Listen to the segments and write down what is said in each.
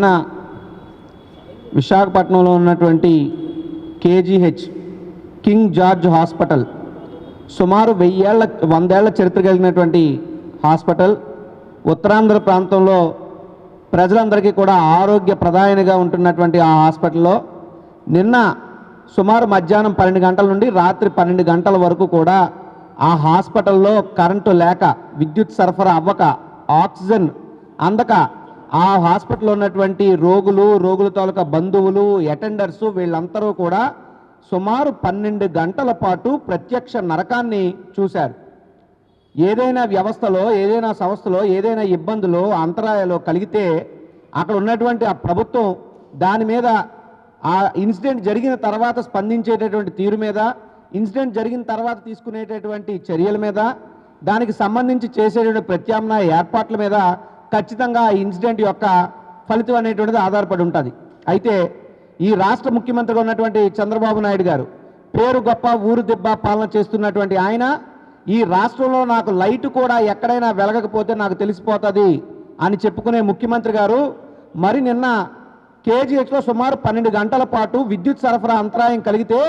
నిన్న విశాఖపట్నంలో ఉన్నటువంటి కేజీహెచ్ కింగ్ జార్జ్ హాస్పిటల్ సుమారు వెయ్యేళ్ళ వందేళ్ళ చరిత్ర కలిగినటువంటి హాస్పిటల్ ఉత్తరాంధ్ర ప్రాంతంలో ప్రజలందరికీ కూడా ఆరోగ్య ప్రదాయనిగా ఉంటున్నటువంటి ఆ హాస్పిటల్లో నిన్న సుమారు మధ్యాహ్నం పన్నెండు గంటల నుండి రాత్రి పన్నెండు గంటల వరకు కూడా ఆ హాస్పిటల్లో కరెంటు లేక విద్యుత్ సరఫరా అవ్వక ఆక్సిజన్ అందక ఆ హాస్పిటల్లో ఉన్నటువంటి రోగులు రోగుల తాలూకా బంధువులు అటెండర్స్ వీళ్ళందరూ కూడా సుమారు పన్నెండు గంటల పాటు ప్రత్యక్ష నరకాన్ని చూశారు. ఏదైనా వ్యవస్థలో ఏదైనా సంస్థలో ఏదైనా ఇబ్బందులు అంతరాయాలు కలిగితే అక్కడ ఉన్నటువంటి ఆ ప్రభుత్వం దాని మీద ఆ ఇన్సిడెంట్ జరిగిన తర్వాత స్పందించేటటువంటి తీరు మీద ఇన్సిడెంట్ జరిగిన తర్వాత తీసుకునేటటువంటి చర్యల మీద దానికి సంబంధించి చేసేటువంటి ప్రత్యామ్నాయ ఏర్పాట్ల మీద ఖచ్చితంగా ఆ ఇన్సిడెంట్ యొక్క ఫలితం అనేటువంటిది ఆధారపడి ఉంటుంది. అయితే ఈ రాష్ట్ర ముఖ్యమంత్రిగా ఉన్నటువంటి చంద్రబాబు నాయుడు గారు పేరు గొప్ప ఊరు దెబ్బ పాలన చేస్తున్నటువంటి ఆయన ఈ రాష్ట్రంలో నాకు లైట్ కూడా ఎక్కడైనా వెలగకపోతే నాకు తెలిసిపోతుంది అని చెప్పుకునే ముఖ్యమంత్రి గారు మరి నిన్న కేజీహెచ్లో సుమారు పన్నెండు గంటల పాటు విద్యుత్ సరఫరా అంతరాయం కలిగితే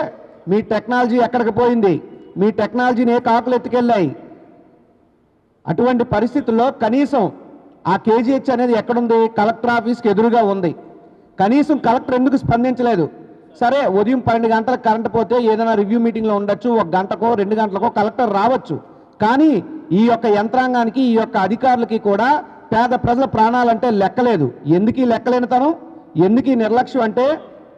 మీ టెక్నాలజీ ఎక్కడికి పోయింది? మీ టెక్నాలజీని ఏ కాకులు ఎత్తుకెళ్ళాయి అటువంటి పరిస్థితుల్లో కనీసం ఆ కేజీహెచ్ అనేది ఎక్కడుంది? కలెక్టర్ ఆఫీస్కి ఎదురుగా ఉంది. కనీసం కలెక్టర్ ఎందుకు స్పందించలేదు? సరే ఉదయం పన్నెండు గంటలకు కరెంట్ పోతే ఏదైనా రివ్యూ మీటింగ్లో ఉండొచ్చు ఒక గంటకో రెండు గంటలకో కలెక్టర్ రావచ్చు. కానీ ఈ యొక్క యంత్రాంగానికి ఈ యొక్క అధికారులకి కూడా పేద ప్రజల ప్రాణాలంటే లెక్కలేదు. ఎందుకీ లెక్కలేనితనం? ఎందుకు నిర్లక్ష్యం అంటే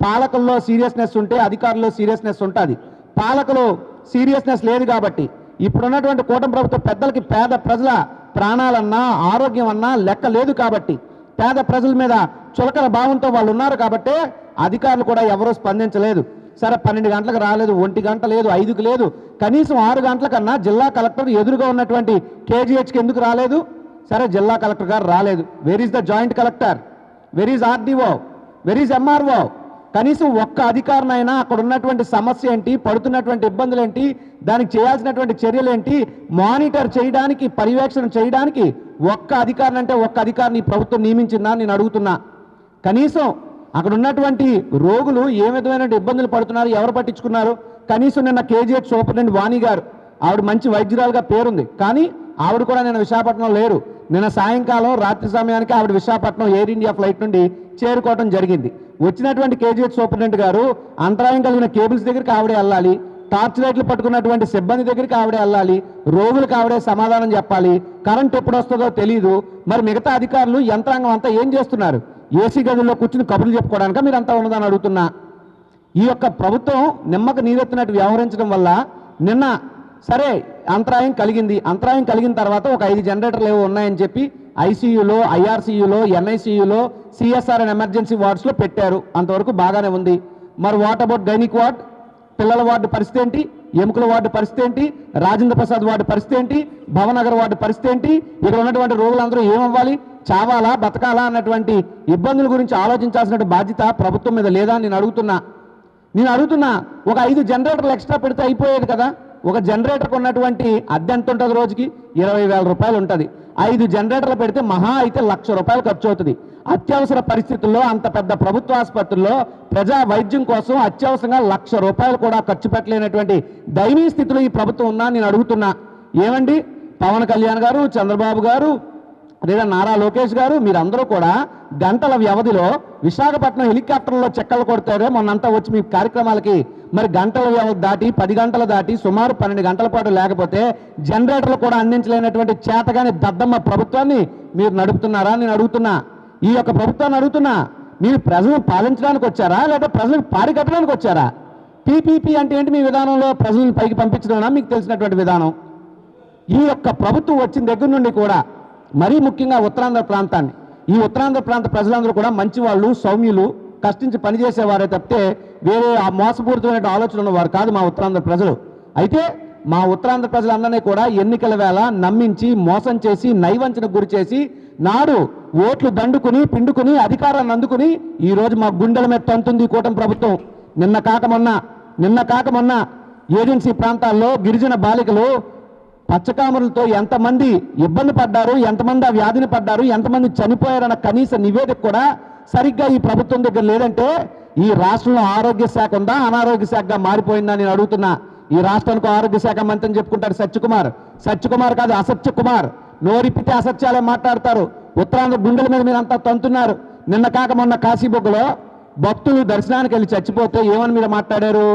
పాలకుల్లో సీరియస్నెస్ ఉంటే అధికారుల్లో సీరియస్నెస్ ఉంటుంది. పాలకులు సీరియస్నెస్ లేదు కాబట్టి ఇప్పుడున్నటువంటి కూటమి ప్రభుత్వ పెద్దలకి పేద ప్రజల ప్రాణాలన్నా ఆరోగ్యం అన్నా లెక్క లేదు కాబట్టి పేద ప్రజల మీద చులకల భావంతో వాళ్ళు ఉన్నారు కాబట్టే అధికారులు కూడా ఎవరూ స్పందించలేదు. సరే పన్నెండు గంటలకు రాలేదు ఒంటి గంట లేదు ఐదుకు లేదు. కనీసం ఆరు గంటల కన్నా జిల్లా కలెక్టర్ ఎదురుగా ఉన్నటువంటి కేజీహెచ్కి ఎందుకు రాలేదు? సరే జిల్లా కలెక్టర్ గారు రాలేదు. Where is the joint collector where is RDO where is MRO కనీసం ఒక్క అధికారినైనా అక్కడ ఉన్నటువంటి సమస్య ఏంటి పడుతున్నటువంటి ఇబ్బందులు ఏంటి దానికి చేయాల్సినటువంటి చర్యలు ఏంటి మానిటర్ చేయడానికి పర్యవేక్షణ చేయడానికి ఒక్క అధికారిని అంటే ఒక్క అధికారిని ప్రభుత్వం నియమించిందా నేను అడుగుతున్నా. కనీసం అక్కడ ఉన్నటువంటి రోగులు ఏ విధమైన ఇబ్బందులు పడుతున్నారు ఎవరు పట్టించుకున్నారు? కనీసం నిన్న కేజీహెచ్ సూపరింటెండెంట్ వాణి గారు ఆవిడ మంచి వైద్యురాలుగా పేరుంది. కానీ ఆవిడ కూడా నేను విశాఖపట్నం లేరు. నిన్న సాయంకాలం రాత్రి సమయానికి ఆవిడ విశాఖపట్నం ఎయిర్ ఇండియా ఫ్లైట్ నుండి చేరుకోవడం జరిగింది. వచ్చినటువంటి కేజీహెచ్ సూపరింటెండెంట్ గారు అంతరాయం కలిగిన కేబుల్స్ దగ్గరికి ఆవిడే వెళ్ళాలి టార్చ్ లైట్లు పట్టుకున్నటువంటి సిబ్బంది దగ్గరికి ఆవిడే వెళ్ళాలి రోగులకు ఆవిడే సమాధానం చెప్పాలి కరెంట్ ఎప్పుడు వస్తుందో తెలియదు మరి మిగతా అధికారులు యంత్రాంగం అంతా ఏం చేస్తున్నారు? ఏసీ గదుల్లో కూర్చుని కబుర్లు చెప్పుకోవడానిక మీరు అంతా ఉన్నదని అడుగుతున్నా. ఈ యొక్క ప్రభుత్వం నిమ్మక నీరెత్తినట్టు వ్యవహరించడం వల్ల నిన్న సరే అంతరాయం కలిగింది. అంతరాయం కలిగిన తర్వాత ఒక ఐదు జనరేటర్లు ఏవో ఉన్నాయని చెప్పి ఐసీయూలో ఐఆర్సీయూలో ఎన్ఐసీయూలో సిఎస్ఆర్ అండ్ ఎమర్జెన్సీ వార్డ్స్లో పెట్టారు. అంతవరకు బాగానే ఉంది. మరి వాట్ అబౌట్ గైనిక్ వార్డ్? పిల్లల వార్డు పరిస్థితి ఏంటి? ఎముకల వార్డు పరిస్థితి ఏంటి? రాజేంద్ర ప్రసాద్ వార్డు పరిస్థితి ఏంటి? భవనగర్ వార్డు పరిస్థితి ఏంటి? ఇక్కడ ఉన్నటువంటి రోగులందరూ ఏమవ్వాలి? చావాలా? బతకాలా? అన్నటువంటి ఇబ్బందుల గురించి ఆలోచించాల్సిన బాధ్యత ప్రభుత్వం మీద లేదా అని నేను అడుగుతున్నా. నేను అడుగుతున్నా ఒక ఐదు జనరేటర్లు ఎక్స్ట్రా పెడితే అయిపోయేది కదా? ఒక జనరేటర్కి ఉన్నటువంటి అద్దె ఎంత ఉంటుంది రోజుకి? ఇరవై వేల రూపాయలు ఉంటుంది. ఐదు జనరేటర్లు పెడితే మహా అయితే లక్ష రూపాయలు ఖర్చు అవుతుంది. అత్యవసర పరిస్థితుల్లో అంత పెద్ద ప్రభుత్వ ఆసుపత్రుల్లో ప్రజా వైద్యం కోసం అత్యవసరంగా లక్ష రూపాయలు కూడా ఖర్చు పెట్టలేనటువంటి దయనీయ స్థితిలో ఈ ప్రభుత్వం ఉందా నేను అడుగుతున్నా. ఏమండి? పవన్ కళ్యాణ్ గారు చంద్రబాబు గారు లేదా నారా లోకేష్ గారు మీరందరూ కూడా గంటల వ్యవధిలో విశాఖపట్నం హెలికాప్టర్లో చెక్కలు కొడతారే మొన్నంతా వచ్చి మీ కార్యక్రమాలకి మరి గంటల వ్యవధి దాటి పది గంటలు దాటి సుమారు పన్నెండు గంటల పాటు లేకపోతే జనరేటర్లు కూడా అందించలేనటువంటి చేతగాని దద్దమ్మ ప్రభుత్వాన్ని మీరు నడుపుతున్నారా? నేను అడుగుతున్నా. ఈ యొక్క ప్రభుత్వాన్ని అడుగుతున్నా. మీరు ప్రజలను పాలించడానికి వచ్చారా? లేదా ప్రజలకు పారికట్టడానికి వచ్చారా? పీపీపీ అంటే ఏంటి మీ విధానంలో? ప్రజలను పైకి పంపించడం మీకు తెలిసినటువంటి విధానం. ఈ యొక్క ప్రభుత్వం వచ్చిన దగ్గర నుండి కూడా మరీ ముఖ్యంగా ఉత్తరాంధ్ర ప్రాంతాన్ని. ఈ ఉత్తరాంధ్ర ప్రాంత ప్రజలందరూ కూడా మంచి వాళ్ళు సౌమ్యులు. కష్టించి పనిచేసేవారే తప్పితే వేరే ఆ మోసపూరితమైన ఆలోచన ఉన్నవారు కాదు మా ఉత్తరాంధ్ర ప్రజలు. అయితే మా ఉత్తరాంధ్ర ప్రజలందరినీ కూడా ఎన్నికల వేళ నమ్మించి మోసం చేసి నైవంచనకు గురి చేసి నాడు ఓట్లు దండుకుని పిండుకుని అధికారాన్ని అందుకుని ఈరోజు మా గుండెల మీద తంతుంది కూటమి ప్రభుత్వం. నిన్న కాక మొన్న నిన్న కాక మొన్న ఏజెన్సీ ప్రాంతాల్లో గిరిజన బాలికలు పచ్చకామరులతో ఎంతమంది ఇబ్బంది పడ్డారు ఎంతమంది ఆ వ్యాధిని పడ్డారు ఎంతమంది చనిపోయారన్న కనీస నివేదిక కూడా సరిగ్గా ఈ ప్రభుత్వం దగ్గర లేదంటే ఈ రాష్ట్రంలో ఆరోగ్య శాఖ ఉందా? అనారోగ్య శాఖగా మారిపోయిందా నేను అడుగుతున్నా. ఈ రాష్ట్రానికి ఆరోగ్య శాఖ మంత్రి అని చెప్పుకుంటారు సత్యకుమార్. సత్యకుమార్ కాదు అసత్య కుమార్ నోరిప్పితే అసత్యాలే మాట్లాడతారు. ఉత్తరాంధ్ర గుండెల మీద మీరు అంతా తంతున్నారు. నిన్న కాక మొన్న కాశీబొగ్గులో భక్తులు దర్శనానికి వెళ్ళి చచ్చిపోతే ఏమని మీరు మాట్లాడారు?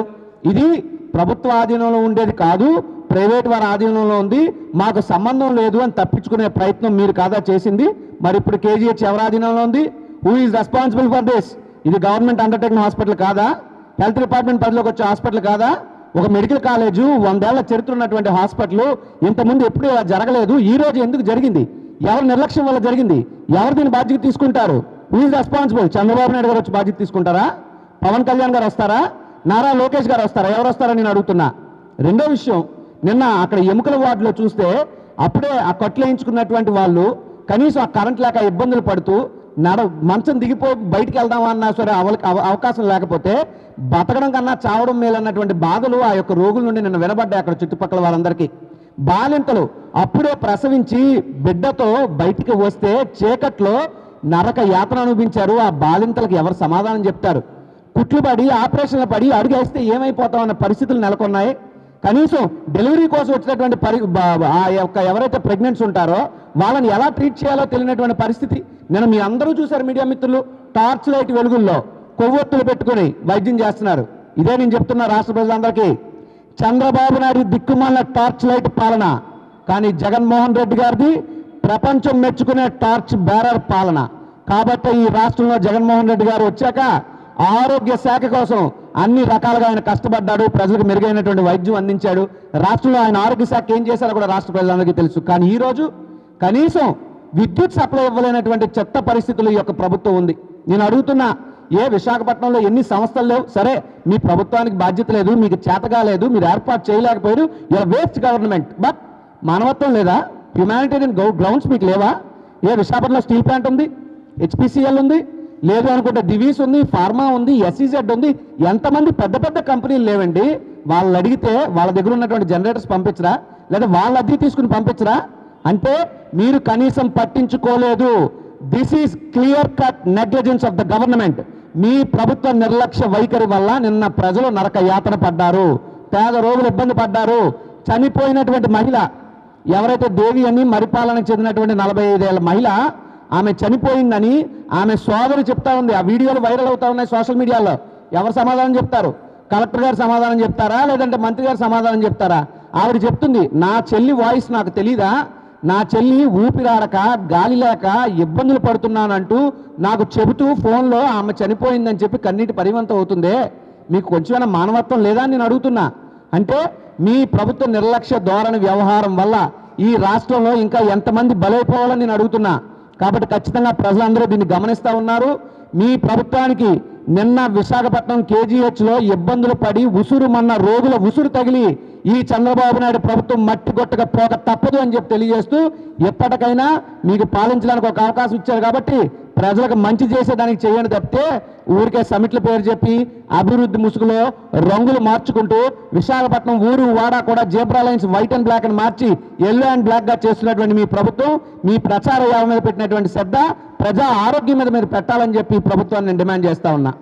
ఇది ప్రభుత్వ ఆధీనంలో ఉండేది కాదు ప్రైవేట్ వారి ఆధీనంలో ఉంది. మాకు సంబంధం లేదు అని తప్పించుకునే ప్రయత్నం మీరు కాదా చేసింది? మరి ఇప్పుడు కేజీహెచ్ ఎవరి ఆధీనంలో ఉంది? Who is responsible for this ఇది గవర్నమెంట్ అండర్టేకింగ్ హాస్పిటల్ కాదా? హెల్త్ డిపార్ట్మెంట్ పరిధిలోకి వచ్చే హాస్పిటల్ కాదా? ఒక మెడికల్ కాలేజు వందేళ్ళ చరిత్ర ఉన్నటువంటి హాస్పిటల్ ఇంతకుముందు ఎప్పుడు ఇలా జరగలేదు. ఈ రోజు ఎందుకు జరిగింది? ఎవరి నిర్లక్ష్యం వల్ల జరిగింది? ఎవరు దీని బాధ్యత తీసుకుంటారు? Who is responsible Chandrababu Naidu garu వచ్చి బాధ్యత తీసుకుంటారా? పవన్ కళ్యాణ్ గారు వస్తారా? నారా లోకేష్ గారు వస్తారా? ఎవరు వస్తారా నేను అడుగుతున్నా. రెండో విషయం నిన్న అక్కడ ఎముకల వార్డులో చూస్తే అప్పుడే ఆ కట్లు వేయించుకున్నటువంటి వాళ్ళు కనీసం ఆ కరెంట్ లేక ఇబ్బందులు పడుతూ నడ మంచం దిగిపో బయటికి వెళ్దామా అన్నా సరే అవ- అవకాశం లేకపోతే బతకడం కన్నా చావడం మేలన్నటువంటి బాధలు ఆ యొక్క రోగుల నుండి నిన్న వినబడ్డాయి అక్కడ చుట్టుపక్కల వారందరికీ. బాలింతలు అప్పుడే ప్రసవించి బిడ్డతో బయటికి వస్తే చీకట్లో నరక యాతన అనుభవించారు. ఆ బాలింతలకు ఎవరు సమాధానం చెప్తారు? కుట్లు పడి ఆపరేషన్లు పడి అడుగేస్తే ఏమైపోతాం అన్న పరిస్థితులు నెలకొన్నాయి. కనీసం డెలివరీ కోసం వచ్చినటువంటి పరి ఆ యొక్క ఎవరైతే ప్రెగ్నెంట్స్ ఉంటారో వాళ్ళని ఎలా ట్రీట్ చేయాలో తెలియనటువంటి పరిస్థితి. నేను మీ అందరూ చూశారు మీడియా మిత్రులు టార్చ్ లైట్ వెలుగుల్లో కొవ్వొత్తులు పెట్టుకుని వైద్యం చేస్తున్నారు. ఇదే నేను చెప్తున్నా రాష్ట్ర ప్రజలందరికీ చంద్రబాబు నాయుడు దిక్కుమాల టార్చ్ లైట్ పాలన కానీ జగన్మోహన్ రెడ్డి గారిది ప్రపంచం మెచ్చుకునే టార్చ్ బేరర్ పాలన. కాబట్టి ఈ రాష్ట్రంలో జగన్మోహన్ రెడ్డి గారు వచ్చాక ఆరోగ్య శాఖ కోసం అన్ని రకాలుగా ఆయన కష్టపడ్డాడు ప్రజలకు మెరుగైనటువంటి వైద్యం అందించాడు. రాష్ట్రంలో ఆయన ఆరోగ్య శాఖ ఏం చేశారో కూడా రాష్ట్ర ప్రజలందరికీ తెలుసు. కానీ ఈ రోజు కనీసం విద్యుత్ సప్లై ఇవ్వలేనటువంటి చెత్త పరిస్థితులు ఈ యొక్క ప్రభుత్వం ఉంది. నేను అడుగుతున్నా ఏ విశాఖపట్నంలో ఎన్ని సంస్థలు లేవు? సరే మీ ప్రభుత్వానికి బాధ్యత లేదు మీకు చేతగా లేదు మీరు ఏర్పాటు చేయలేకపోయారు యూఆర్ వేస్ట్ గవర్నమెంట్. బట్ మానవత్వం లేదా? హ్యుమానిటేరియన్ గ్రౌండ్స్ మీకు లేవా? ఏ విశాఖపట్నంలో స్టీల్ ప్లాంట్ ఉంది? హెచ్పిసిఎల్ ఉంది? లేదు అనుకుంటే డివీస్ ఉంది ఫార్మా ఉంది ఎస్ఈజెడ్ ఉంది. ఎంతమంది పెద్ద పెద్ద కంపెనీలు లేవండి? వాళ్ళు అడిగితే వాళ్ళ దగ్గర ఉన్నటువంటి జనరేటర్స్ పంపించరా? లేదా వాళ్ళ అద్దె తీసుకుని పంపించరా? అంటే మీరు కనీసం పట్టించుకోలేదు. This is clear cut negligence of the government మీ ప్రభుత్వ నిర్లక్ష్య వైఖరి వల్ల నిన్న ప్రజలు నరక యాతన పడ్డారు. పేద రోగులు ఇబ్బంది పడ్డారు. చనిపోయినటువంటి మహిళ ఎవరైతే దేవి అని మరిపాలనకు చెందినటువంటి నలభై ఐదేళ్ళ మహిళ ఆమె చనిపోయిందని ఆమె సోదరి చెప్తా ఉంది. ఆ వీడియోలు వైరల్ అవుతా ఉన్నాయి సోషల్ మీడియాలో. ఎవరు సమాధానం చెప్తారు? కలెక్టర్ గారు సమాధానం చెప్తారా? లేదంటే మంత్రి గారు సమాధానం చెప్తారా? ఆవిడ చెప్తుంది నా చెల్లి వాయిస్ నాకు తెలీదా? నా చెల్లి ఊపిరాడక గాలి లేక ఇబ్బందులు పడుతున్నానంటూ నాకు చెబుతూ ఫోన్లో ఆమె చనిపోయిందని చెప్పి కన్నీటి పరివంతం అవుతుందే? మీకు కొంచెమైనా మానవత్వం లేదా అని నేను అడుగుతున్నా. అంటే మీ ప్రభుత్వ నిర్లక్ష్య ధోరణి వ్యవహారం వల్ల ఈ రాష్ట్రంలో ఇంకా ఎంతమంది బలైపోవాలని నేను అడుగుతున్నా. కాబట్టి ఖచ్చితంగా ప్రజలందరూ దీన్ని గమనిస్తూ ఉన్నారు. మీ ప్రభుత్వానికి నిన్న విశాఖపట్నం కేజీహెచ్లో ఇబ్బందులు పడి ఉసురు మన్న రోగుల ఉసురు తగిలి ఈ చంద్రబాబు నాయుడు ప్రభుత్వం మట్టి గొట్టక పోక తప్పదు అని చెప్పి తెలియజేస్తూ ఎప్పటికైనా మీకు పాలించడానికి ఒక అవకాశం ఇచ్చారు కాబట్టి ప్రజలకు మంచి చేసేదానికి చేయండి తప్పితే ఊరికే సమిట్ల పేరు చెప్పి అభివృద్ధి ముసుగులో రంగులు మార్చుకుంటూ విశాఖపట్నం ఊరు వాడ కూడా zebra lines white and black అని మార్చి ఎల్లో అండ్ బ్లాక్గా చేస్తున్నటువంటి మీ ప్రభుత్వం మీ ప్రచార యావ మీద పెట్టినటువంటి శ్రద్ధ ప్రజా ఆరోగ్యం మీద మీరు పెట్టాలని చెప్పి ప్రభుత్వాన్ని నేను డిమాండ్ చేస్తా ఉన్నా.